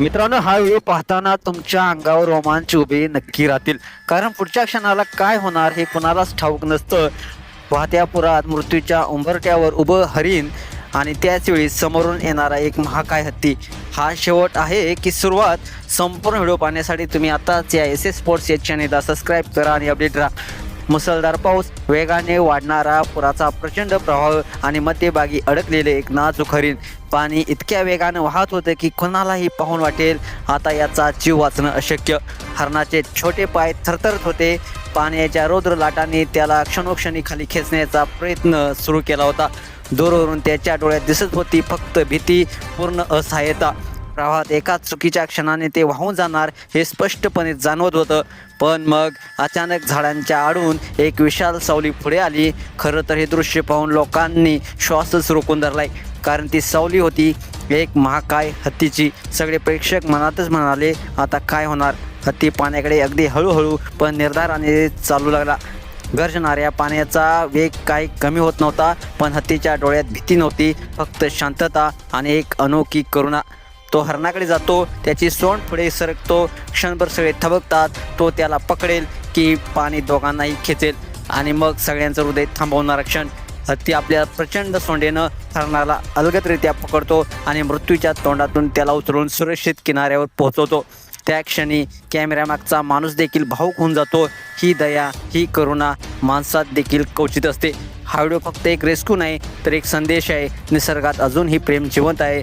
मित्रांनो हा व्हिडिओ पाहताना तुमच्या अंगावर रोमांच उभे नक्की राहतील. कारण पुढच्या क्षणाला काय होणार हे कुणालाच ठाऊक नसतं. वाहत्या पुरात मृत्यूच्या उंबरट्यावर उभं हरिण आणि त्याचवेळी समोरून येणारा एक महाकाय हत्ती. हा शेवट आहे की सुरुवात. संपूर्ण व्हिडिओ पाहण्यासाठी तुम्ही आताच या एस एस स्पोर्ट्स या चॅनेलला सबस्क्राईब करा आणि अपडेट राहा. मुसळधार पाऊस वेगाने वाढणारा पुराचा प्रचंड प्रभाव आणि मध्यभागी अडकलेले एक नाजूक हरिण. पाणी इतक्या वेगानं वाहत होतं की कोणालाही पाहून वाटेल. आता याचा जीव वाचणं अशक्य. हरणाचे छोटे पाय थरथरत होते. पाण्याच्या रौद्र लाटांनी त्याला क्षणोक्षणी खाली खेचण्याचा प्रयत्न सुरू केला होता. दूरवरून त्याच्या डोळ्यात दिसत होती फक्त भीती पूर्ण असहाय्यता प्रवाहात एका चुकीच्या क्षणाने ते वाहून जाणार हे स्पष्टपणे जाणवत होतं. पण मग अचानक झाडांच्या आडून एक विशाल सावली पुढे आली. खरं तर हे दृश्य पाहून लोकांनी श्वासच रोखून धरलाय. कारण ती सावली होती. एक महाकाय हत्तीची. सगळे प्रेक्षक मनातच म्हणाले आता काय होणार? हत्ती पाण्याकडे अगदी हळूहळू पण निर्धाराने चालू लागला. गर्जणाऱ्या पाण्याचा वेग काही कमी होत नव्हता पण हत्तीच्या डोळ्यात भीती नव्हती. फक्त शांतता आणि एक अनोखी करुणा. तो हरणाकडे जातो त्याची सोंड पुढे सरकतो. क्षणभर सगळे थबकतात. तो त्याला पकडेल की पाणी दोघांनाही खेचेल. आणि मग सगळ्यांचं हृदय थांबवणारा क्षण. हत्ती आपल्या प्रचंड सोंडेनं हरणाला अलगदरित्या पकडतो आणि मृत्यूच्या तोंडातून त्याला उचलून सुरक्षित किनाऱ्यावर पोहोचवतो. त्या क्षणी कॅमेऱ्यामागचा माणूस देखील भाऊक होऊन जातो. ही दया ही करुणा माणसात देखील कौचित असते. हा व्हिडिओ फक्त एक रेस्क्यू नाही तर एक संदेश आहे. निसर्गात अजूनही प्रेम जिवंत आहे.